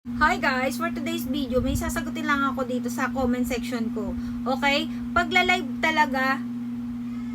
Hi guys! For today's video, may sasagutin lang ako dito sa comment section ko. Okay? Pagla-live talaga,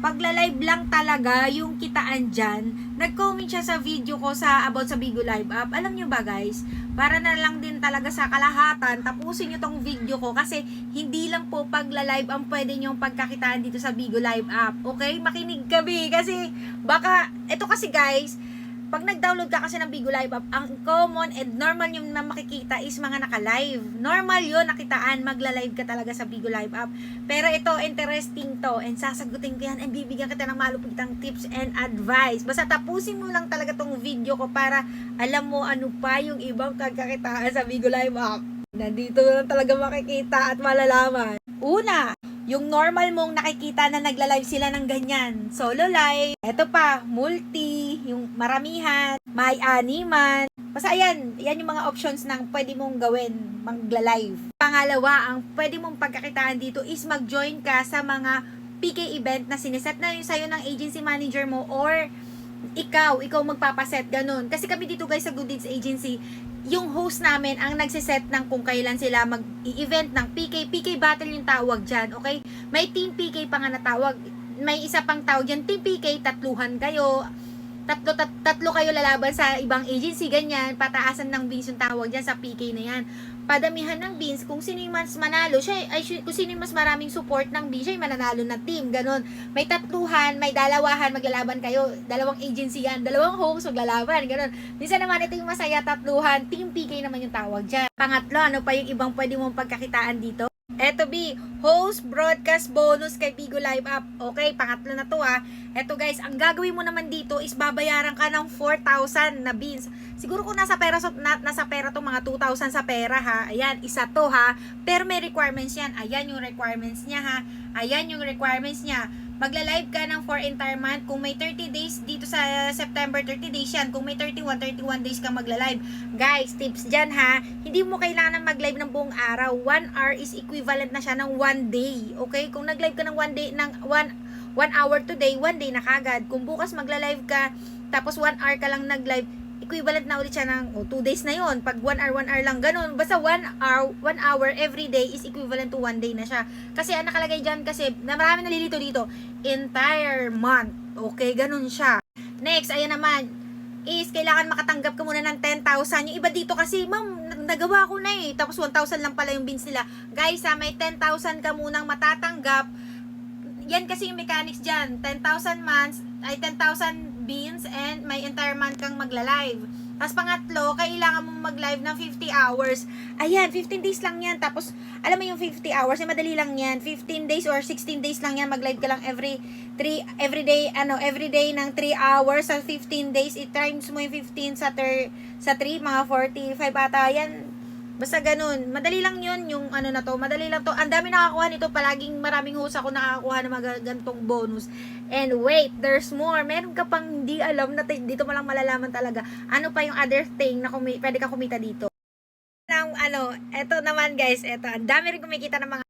pagla-live lang talaga yung kitaan dyan. Nag-comment siya sa video ko sa about sa Bigo Live app. Alam nyo ba guys? Para na lang din talaga sa kalahatan, tapusin nyo tong video ko kasi hindi lang po pagla-live ang pwede nyong pagkakitaan dito sa Bigo Live app. Okay? Makinig kami kasi baka, ito kasi guys, pag nag-download ka kasi ng Bigo Live app, ang common and normal yung na makikita is mga naka-live. Normal yun, nakitaan, magla-live ka talaga sa Bigo Live app. Pero ito, interesting to, and sasagutin ko yan, and bibigyan kita ng malupitang tips and advice. Basta tapusin mo lang talaga tong video ko para alam mo ano pa yung ibang kagkakitaan sa Bigo Live app. Nandito lang talaga makikita at malalaman. Una, yung normal mong nakikita na nagla-live sila ng ganyan. Solo live. Ito pa, multi, yung maramihan, may animan. Basta ayan, yan yung mga options ng pwede mong gawin, magla-live. Pangalawa, ang pwede mong pagkakitaan dito is mag-join ka sa mga PK event na sineset na yun sa'yo ng agency manager mo or ikaw, ikaw magpapaset, ganun. Kasi kami dito guys sa Good Deeds Agency, yung host namin ang nagsiset ng kung kailan sila mag-event ng PK. PK battle yung tawag dyan, okay? May team PK pa nga na tawag. May isa pang tawag dyan, team PK, tatluhan kayo. Tatlo, tat, tatlo kayo lalaban sa ibang agency, ganyan. Pataasan ng beans yung tawag dyan sa PK na yan. Padamihan ng beans, kung sino yung mas manalo, siya, ay, kung sino yung mas maraming support ng beans, siya yung mananalo na team, ganun. May tatluhan, may dalawahan, maglalaban kayo. Dalawang agency yan, dalawang host, maglalaban, ganun. Minsan naman, ito yung masaya, tatluhan, team PK naman yung tawag dyan. Pangatlo, ano pa yung ibang pwede mong pagkakitaan dito? Eto B, host broadcast bonus kay Bigo Live App. Okay, pangatlo na to ah. Eto guys, ang gagawin mo naman dito is babayaran ka ng 4,000 na beans. Siguro kung nasa pera so, na, nasa pera to mga 2,000 sa pera ha. Ayan, isa to ha. Pero may requirements yan. Ayan yung requirements niya ha. Ayan yung requirements niya. Magla-live ka ng for entire month. Kung may 30 days dito sa September, 30 days yan. Kung may 31, 31 days ka magla-live. Guys, tips dyan ha. Hindi mo kailangan mag-live ng buong araw. 1 hour is equivalent na siya ng 1 day. Okay? Kung nag-live ka ng 1 day, ng 1 1 hour today, 1 day na kagad. Kung bukas magla-live ka, tapos 1 hour ka lang nag-live, equivalent na ulit siya ng 2 days na yon Pag 1 hour, 1 hour lang, ganun. Basta 1 hour, 1 hour every day is equivalent to 1 day na siya. Kasi ang nakalagay dyan kasi, na marami nalilito dito, entire month. Okay, ganun siya. Next, ayan naman, is kailangan makatanggap ka muna ng 10,000. Yung iba dito kasi, ma'am, nag- nagawa ko na eh. Tapos 1,000 lang pala yung bins nila. Guys, ha, may 10,000 ka munang matatanggap. Yan kasi yung mechanics dyan. 10,000 months, ay 10,000 beans and may entire month kang magla-live. Tapos pangatlo, kailangan mong mag-live ng 50 hours. Ayan, 15 days lang yan. Tapos, alam mo yung 50 hours, ay madali lang yan. 15 days or 16 days lang yan. Mag-live ka lang every 3, every day, ano, every day ng 3 hours sa 15 days. I-times mo yung 15 sa, ter, sa 3, mga 45 ata. Yan, Basta ganun. Madali lang yun yung ano na to. Madali lang to. Ang dami nakakuha nito. Palaging maraming host ako nakakakuha ng mga gantong bonus. And wait, there's more. Meron ka pang hindi alam na dito mo lang malalaman talaga. Ano pa yung other thing na kumi- pwede ka kumita dito. Ng ano, eto naman guys, eto. Ang dami rin kumikita ng mga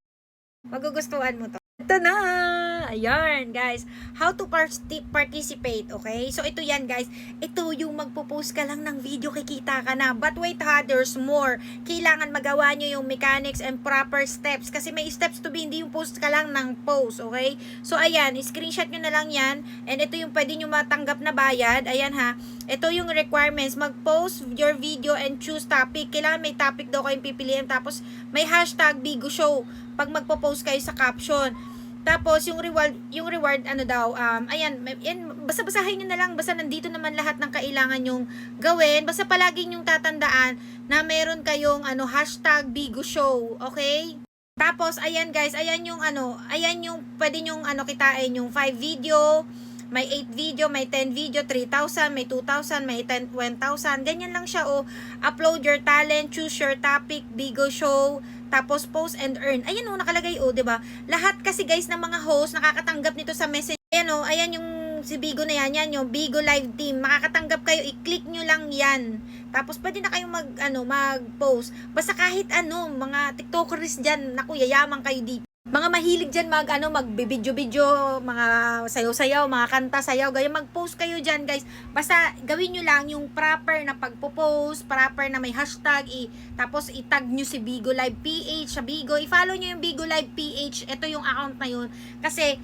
magugustuhan mo to. Ito na! Ayan, guys. How to parti- participate, okay? So, ito yan, guys. Ito yung magpo-post ka lang ng video, kikita ka na. But wait ha, there's more. Kailangan magawa nyo yung mechanics and proper steps. Kasi may steps to be, hindi yung post ka lang ng post, okay? So, ayan, screenshot nyo na lang yan. And ito yung pwede nyo matanggap na bayad. Ayan ha. Ito yung requirements. Mag-post your video and choose topic. Kailangan may topic daw kayong pipiliin. Tapos, may hashtag Bigo Show pag magpo-post kayo sa caption. Tapos, yung reward, yung reward, ano daw, um, ayan, yan, basta basahin nyo na lang, basta nandito naman lahat ng kailangan yung gawin. Basta palagi yung tatandaan na meron kayong, ano, hashtag Bigo Show, okay? Tapos, ayan guys, ayan yung, ano, ayan yung, pwede nyong, ano, kitain yung 5 video, may 8 video, may 10 video, 3,000, may 2,000, may 10, 20,000. Ganyan lang siya, oh. Upload your talent, choose your topic, Bigo Show, tapos post and earn. Ayan oh, nakalagay oh, 'di ba? Lahat kasi guys ng mga host nakakatanggap nito sa message. Ayan oh, ayan yung si Bigo na yan, yan yung Bigo Live Team. Makakatanggap kayo, i-click nyo lang yan. Tapos pwede na kayong mag ano, mag-post. Basta kahit ano, mga TikTokers diyan, naku, yayaman kayo dito. Mga mahilig dyan mag, ano, magbibidyo-bidyo, mga sayaw-sayaw, mga kanta, sayaw, ganyan, mag-post kayo dyan, guys. Basta, gawin nyo lang yung proper na pagpo-post, proper na may hashtag, i, tapos itag nyo si Bigo Live PH, sa Bigo, i-follow nyo yung Bigo Live PH, ito yung account na yun. Kasi,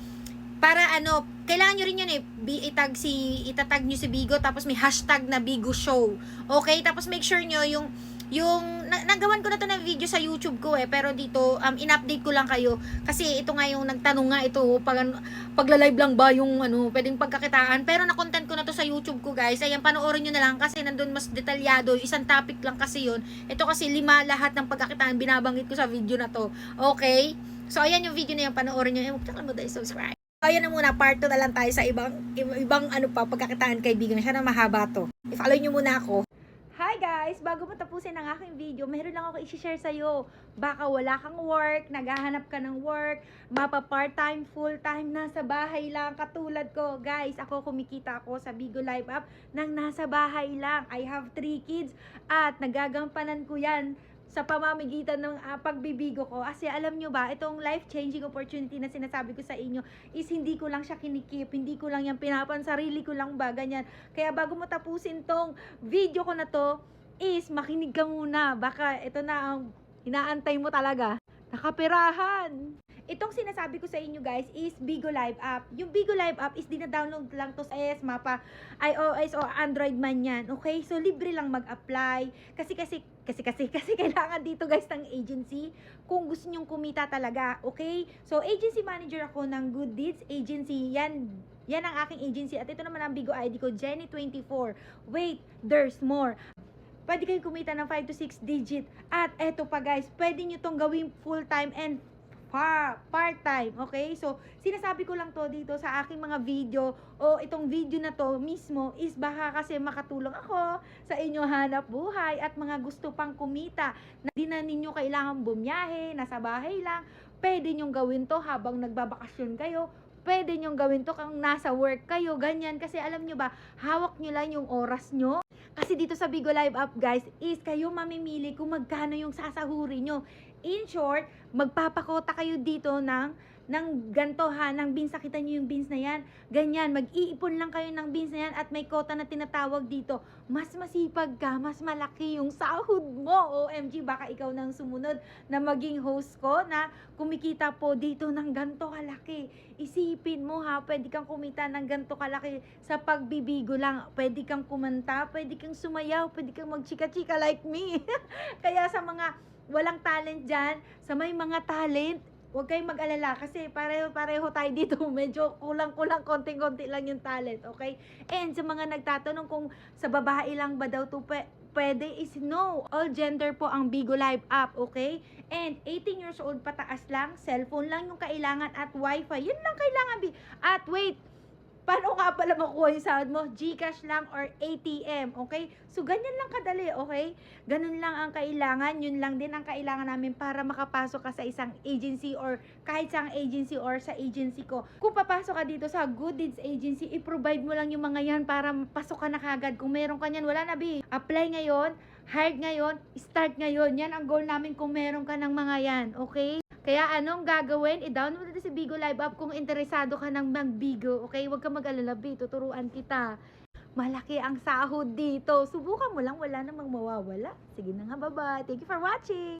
para ano, kailangan nyo rin yun eh, itag si, itatag nyo si Bigo, tapos may hashtag na Bigo Show. Okay? Tapos make sure nyo yung, yung, na, nagawan ko na to ng video sa YouTube ko eh, pero dito, um, in-update ko lang kayo, kasi ito nga yung nagtanong nga ito, pag, pagla-live lang ba yung, ano, pwedeng pagkakitaan, pero na-content ko na to sa YouTube ko guys, ayan, panoorin nyo na lang, kasi nandun mas detalyado, isang topic lang kasi yun, ito kasi lima lahat ng pagkakitaan, binabanggit ko sa video na to, okay? So, ayan yung video na yan, panoorin nyo, eh, huwag mo dahil subscribe. Ayan na muna, part 2 na lang tayo sa ibang, ibang ano pa, pagkakitaan kaibigan. Siya na mahaba to. I-follow nyo muna ako. Guys! Bago mo tapusin ang aking video, meron lang ako i-share sa'yo. Baka wala kang work, naghahanap ka ng work, mapa part-time, full-time, nasa bahay lang, katulad ko. Guys, ako kumikita ako sa Bigo Live App nang nasa bahay lang. I have 3 kids at nagagampanan ko yan sa pamamagitan ng ah, pagbibigo ko. Kasi alam nyo ba, itong life-changing opportunity na sinasabi ko sa inyo is hindi ko lang siya kinikip, hindi ko lang yan pinapan, sarili ko lang ba, ganyan. Kaya bago mo tapusin tong video ko na to, is makinig ka muna. Baka ito na ang inaantay mo talaga. Nakapirahan! Itong sinasabi ko sa inyo guys is Bigo Live app. Yung Bigo Live app is dina-download lang to sa iOS, mapa, iOS o Android man yan. Okay? So libre lang mag-apply. Kasi kasi kasi kasi kasi kailangan dito guys ng agency kung gusto nyong kumita talaga. Okay? So agency manager ako ng Good Deeds Agency. Yan yan ang aking agency. At ito naman ang Bigo ID ko, Jenny24. Wait, there's more pwede kayo kumita ng 5 to 6 digit. At eto pa guys, pwede nyo tong gawing full-time and pa part-time, okay? So, sinasabi ko lang to dito sa aking mga video o itong video na to mismo is baka kasi makatulong ako sa inyo hanap buhay at mga gusto pang kumita na di na ninyo kailangan bumiyahe, nasa bahay lang. Pwede nyong gawin to habang nagbabakasyon kayo. Pwede nyong gawin to kung nasa work kayo, ganyan. Kasi alam nyo ba, hawak nyo lang yung oras nyo kasi dito sa Bigo Live App guys, is kayo mamimili kung magkano yung sasahuri nyo. In short, magpapakota kayo dito ng ng ganto ha, ng beans, nakita nyo yung beans na yan, ganyan, mag-iipon lang kayo ng beans na yan at may kota na tinatawag dito, mas masipag ka, mas malaki yung sahod mo, OMG, baka ikaw nang sumunod na maging host ko na kumikita po dito ng ganto kalaki, isipin mo ha, pwede kang kumita ng ganto kalaki sa pagbibigo lang, pwede kang kumanta, pwede kang sumayaw, pwede kang magchika-chika like me, kaya sa mga walang talent dyan, sa may mga talent, huwag kayong mag-alala kasi pareho-pareho tayo dito. Medyo kulang-kulang, konting-konti lang yung talent, okay? And sa mga nagtatanong kung sa babae lang ba daw to pwe- pwede is no. All gender po ang Bigo Live app, okay? And 18 years old pataas lang, cellphone lang yung kailangan at wifi. Yun lang kailangan. At wait, paano nga pala makuha yung sahod mo? Gcash lang or ATM, okay? So, ganyan lang kadali, okay? Ganun lang ang kailangan, yun lang din ang kailangan namin para makapasok ka sa isang agency or kahit sa agency or sa agency ko. Kung papasok ka dito sa Good Deeds Agency, i-provide mo lang yung mga yan para pasok ka na kagad. Kung meron ka yan, wala na, bi. Apply ngayon, hired ngayon, start ngayon. Yan ang goal namin kung meron ka ng mga yan, okay? Kaya anong gagawin? I-download natin si Bigo Live app kung interesado ka ng mag-Bigo. Okay? Huwag ka mag-alala, B. Tuturuan kita. Malaki ang sahod dito. Subukan mo lang. Wala namang mawawala. Sige na nga, bye-bye. Thank you for watching.